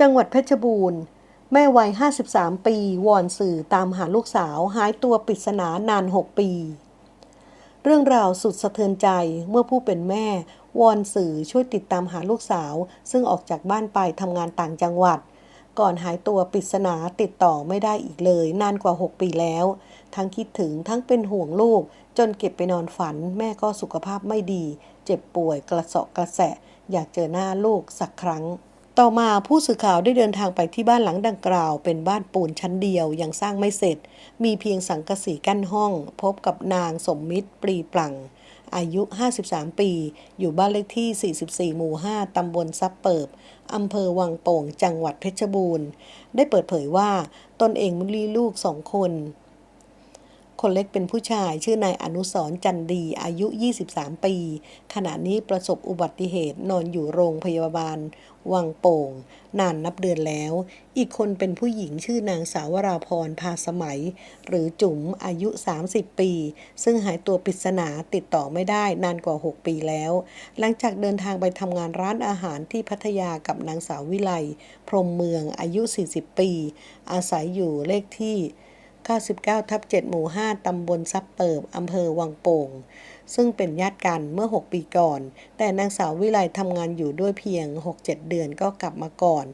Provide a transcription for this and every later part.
จังหวัดเพชรบูรณ์ แม่วัย 53 ปี วอนสื่อตามหาลูกสาวหายตัวปริศนานาน 6 ปี เรื่องราวสุดสะเทือนใจเมื่อผู้เป็นแม่ วอนสื่อช่วยติดตามหาลูกสาว ซึ่งออกจากบ้านไปทำงานต่างจังหวัด ก่อนหายตัวปริศนาติดต่อไม่ได้อีกเลย นานกว่า 6 ปีแล้ว ทั้งคิดถึงทั้งเป็นห่วงลูก จนเก็บไปนอนฝัน แม่ก็สุขภาพไม่ดี เจ็บป่วยกระเสาะกระแสะอยากเจอหน้าลูกสักครั้ง ต่อมาผู้สื่อข่าวได้เดินทางไปที่บ้านหลังดังกล่าว เป็นบ้านปูนชั้นเดียวยังสร้างไม่เสร็จ มีเพียงสังกะสีกั้นห้อง พบกับนางสมมิตรปรีปลัง อายุ 53 ปี อยู่บ้านเลขที่ 44 หมู่ 5 ตำบลซับเปิบ อำเภอวังโป่ง จังหวัดเพชรบูรณ์ ได้เปิดเผยว่า ตนเองมีลูกสองคน คนเล็กเป็นผู้ชาย ชื่อนายอนุสรจันดี อายุ 23 ปี ขณะนี้ประสบอุบัติเหตุนอนอยู่โรงพยาบาล วังโป่ง นานนับเดือนแล้ว อีกคนเป็นผู้หญิงชื่อนางสาวราพรพาสมัย หรือจุ๋มอายุ 30 ปี ซึ่งหายตัวปริศนาติดต่อไม่ได้นานกว่า 6 ปีแล้ว หลังจากเดินทางไปทำงานร้านอาหารที่พัทยากับนางสาววิไลพรมเมืองอายุ 40 ปี อาศัยอยู่เลขที่ 99ทับ7หมู่ 5 ตำบลซับเปิบอำเภอวังโป่ง ซึ่งเป็นญาติกันเมื่อ 6 ปีก่อน แต่นางสาววิไลทำงานอยู่ด้วยเพียง 6-7 เดือนก็กลับมาก่อน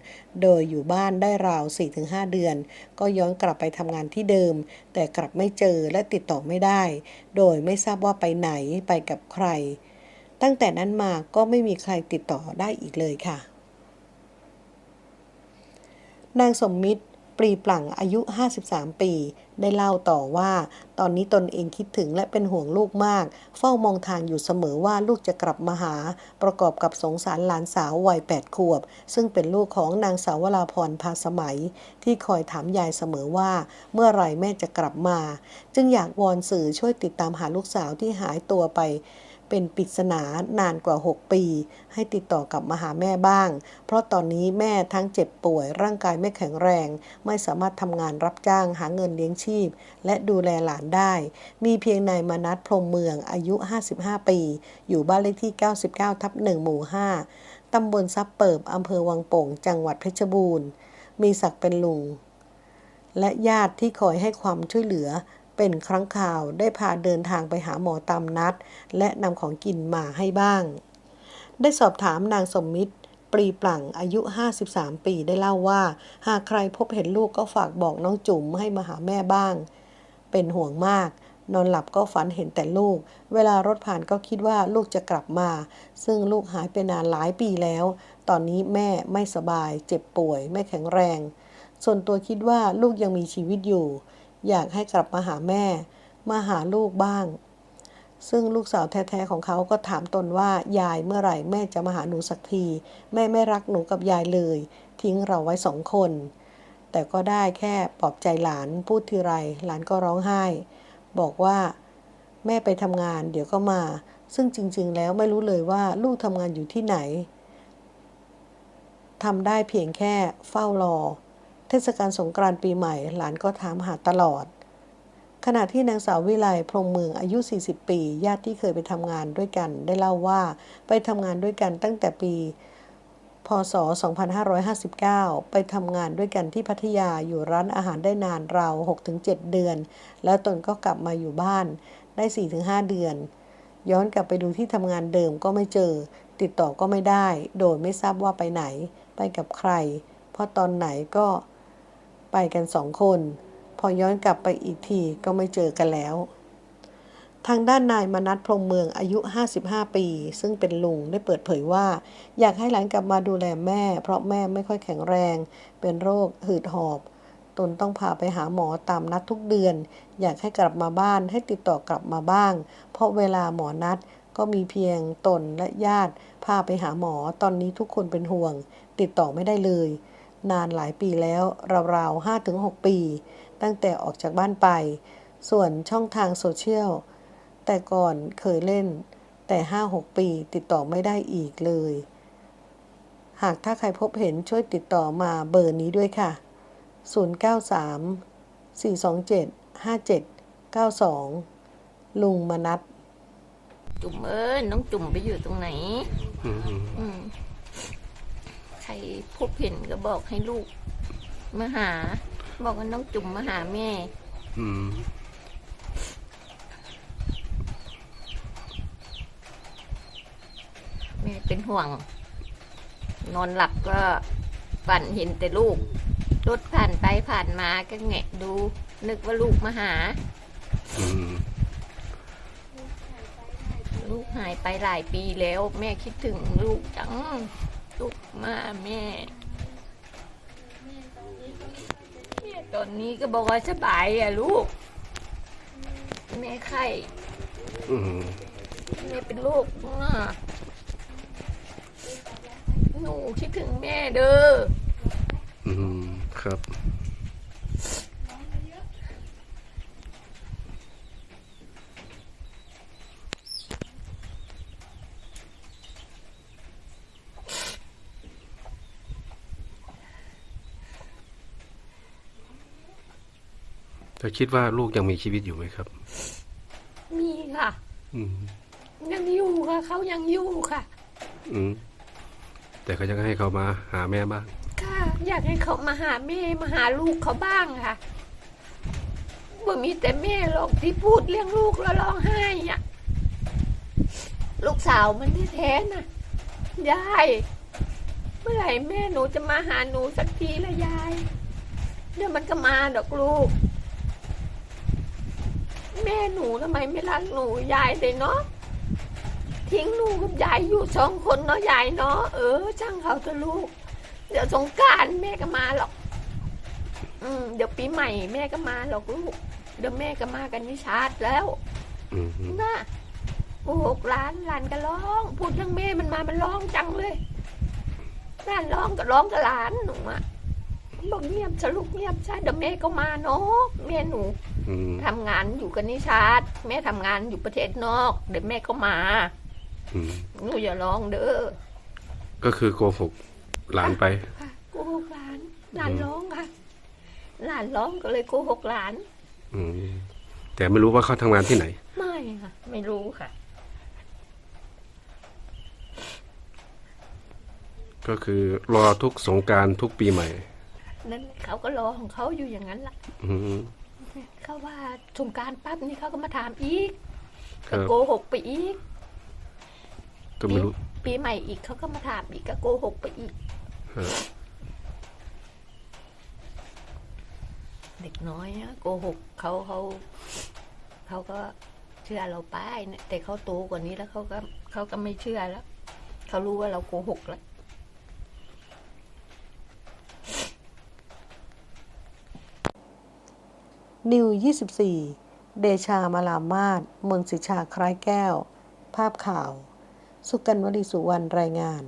โดยอยู่บ้านได้ราว 4-5 เดือน ก็ย้อนกลับไปทำงานที่เดิม แต่กลับไม่เจอและติดต่อไม่ได้ โดยไม่ทราบว่าไปไหนไปกับใคร ตั้งแต่นั้นมาก็ไม่มีใครติดต่อได้อีกเลยค่ะ นางสมมิตร ปรีปลั่งอายุ 53 ปี ได้เล่าต่อว่า ตอนนี้ตนเองคิดถึงและเป็นห่วงลูกมาก เฝ้ามองทางอยู่เสมอว่าลูกจะกลับมาหา ประกอบกับสงสารหลานสาววัย 8 ขวบ ซึ่งเป็นลูกของนางสาววราพรพาสมัย ที่คอยถามยายเสมอว่า เมื่อไหร่แม่จะกลับมา จึงอยากวอนสื่อช่วยติดตามหาลูกสาวที่หายตัวไป เป็นปริศนานานกว่า 6 ปี ให้ติดต่อกลับมาหาแม่บ้าง เพราะตอนนี้แม่ทั้งเจ็บป่วย ร่างกายไม่แข็งแรง ไม่สามารถทำงานรับจ้างหาเงินเลี้ยงชีพ และดูแลหลานได้ มีเพียงนายมนัสพรมเมืองอายุ 55 ปี อยู่บ้านเลขที่ 99 ทับ1หมู่ 5 ตำบลซับเปิบอำเภอวังโป่ง จังหวัดเพชรบูรณ์ มีศักดิ์เป็นลุงและญาติที่คอยให้ความช่วยเหลือ เป็นครั้งข่าวได้พาเดินทางไปหาหมอตามนัด และนำของกินมาให้บ้าง ได้สอบถามนางสมมิตรปรีปลั่งอายุ 53 ปีได้เล่าว่า หากใครพบเห็นลูกก็ฝากบอกน้องจุ๋มให้มาหาแม่บ้าง เป็นห่วงมาก นอนหลับก็ฝันเห็นแต่ลูก เวลารถผ่านก็คิดว่าลูกจะกลับมา ซึ่งลูกหายไปนานหลายปีแล้ว ตอนนี้แม่ไม่สบาย เจ็บป่วย ไม่แข็งแรง ส่วนตัวคิดว่าลูกยังมีชีวิตอยู่ อยากให้กลับมาหาแม่ มาหาลูกบ้าง ซึ่งลูกสาวแท้ๆของเขาก็ถามตนว่ายายเมื่อไหร่แม่จะมาหาหนูสักที แม่ไม่รักหนูกับยายเลย ทิ้งเราไว้สองคน แต่ก็ได้แค่ปลอบใจหลานพูดทีไร หลานก็ร้องไห้ บอกว่า แม่ไปทำงานเดี๋ยวก็มา ซึ่งจริง ๆ แล้วไม่รู้เลยว่าลูกทำงานอยู่ที่ไหนทำได้เพียงแค่เฝ้ารอ เทศกาลสงกรานต์ปีใหม่ หลานก็ถามหาตลอด ขณะที่นางสาววิไลพรมเมืองอายุ 40 ปี ญาติที่เคยไปทำงานด้วยกัน ได้เล่าว่าไปทำงานด้วยกันตั้งแต่ปี พศ 2559 ไปทำงานด้วยกันที่พัทยาอยู่ร้านอาหารได้นานราว 6-7 เดือน แล้วตนก็กลับมาอยู่บ้านได้ 4-5 เดือน ย้อนกลับไปดูที่ทำงานเดิมก็ไม่เจอ ติดต่อก็ไม่ได้ โดยไม่ทราบว่าไปไหน ไปกับใคร เพราะตอนไหนก็ ไปกันสองคน พอย้อนกลับไปอีกทีก็ไม่เจอกันแล้ว ทางด้านนายมนัสพรมเมืองอายุ 55 ปี ซึ่งเป็นลุงได้เปิดเผยว่า อยากให้หลานกลับมาดูแลแม่ เพราะแม่ไม่ค่อยแข็งแรง เป็นโรคหืดหอบ ตนต้องพาไปหาหมอตามนัดทุกเดือน อยากให้กลับมาบ้านให้ติดต่อกลับมาบ้าง เพราะเวลาหมอนัดก็มีเพียงตนและญาติพาไปหาหมอตอนนี้ทุกคนเป็นห่วง ติดต่อไม่ได้เลย นานหลายปีแล้วราวๆ5-6ปี ตั้งแต่ออกจากบ้านไป ส่วนช่องทางโซเชียล แต่ก่อนเคยเล่น แต่ 5-6 ปีติดต่อไม่ได้อีกเลย หากถ้าใครพบเห็นช่วยติดต่อมาเบอร์นี้ด้วยค่ะ 093 427 5792 ลุงมนัสจุ่มเอ้ยน้องจุ่มไปอยู่ตรงไหน อืมอืมอืมใค รรพบเห็นก็บอกให้ลูก มาหา บอกว่าน้องจุ๋มมาหาแม่ อืม แม่เป็นห่วง นอนหลับก็ฝันเห็นแต่ลูกรถผ่านไปผ่านมาก็แงะดู นึกว่าลูกมาหา อืม ลูกหายไปหลายปีแล้ว แม่คิดถึงลูกจัง ลูกมาแม่แม่ ตอนนี้ก็บอกว่าสบายอะลูก แม่ไข้อืมแม่เป็นโรคอะหนูคิดถึงแม่เด้อ อืมครับ เธอคิดว่าลูกยังมีชีวิตอยู่ไหมครับ มีค่ะ อืมยังอยู่ค่ะเขายังอยู่ค่ะ อืมแต่เขายังให้เขามาหาแม่บ้าง ค่ะ อยากให้เขามาหาแม่มาหาลูกเขาบ้างค่ะบ่มีแต่แม่หรอกที่พูดเรื่องลูกแล้วร้องไห้อะ ลูกสาวมันที่แท้ๆน่ะ ยาย เมื่อไหร่แม่หนูจะมาหาหนูสักทีละยาย เดี๋ยวมันก็มาดอกลูก แม่หนูทำไมไม่รักหนูยายเลยเนาะทิ้งหนูกับยายอยู่สองคนเนาะยายเนาะเออช่างเขาเถอะลูก เดี๋ยวสงกรารแม่ก็มาหรอก อืมเดี๋ยวปีใหม่แม่ก็มาหรอกลูกเดี๋ยวแม่ก็มากันนิชาติแล้วอืมน่ะโอ้โหร้านร้านก็ร้องพูดเรื่องแม่มันมามันร้องจังเลยร้านร้องก็ร้องกับหลานหนูอะ บอกเงียบสรุปเงียบใช่เดี๋ยวแม่ก็มาเนาะแม่หนูอืมทำงานอยู่กันนิชาติแม่ทำงานอยู่ประเทศนอก เดี๋ยวแม่ก็มาอืมหนูอย่าร้องเด้อก็คือโกหกหลานไป ค่ะโกหกหลานหลานร้องค่ะหลานร้องก็เลยโกหกหลาน อืมแต่ไม่รู้ว่าเขาทำงานที่ไหน ไม่ค่ะ ไม่รู้ค่ะ ก็คือรอทุกสงกรารทุกปีใหม่ นั่นเขาก็รอของเขาอยู่อย่างนั้นล่ะอืมเขาว่าสงกรารปั๊บนี่เขาก็มาถามอีกครัก็บโกหกไปอีกก็ไม่รู้ปีใหม่อีกเขาก็มาถามอีกก็โกหกไปอีกครับเด็กน้อยอะโกหกเขาเขาเขาก็เชื่อเราไปเนี่ยแต่เขาโตกว่านี้แล้วเขาก็เขาก็ไม่เชื่อแล้วเขารู้ว่าเราโกหกแล้ว นิว 24 เดชามาลามาศเมืองสิชาคล้ายแก้ว ภาพข่าว สุกันวลีสุวรรณรายงาน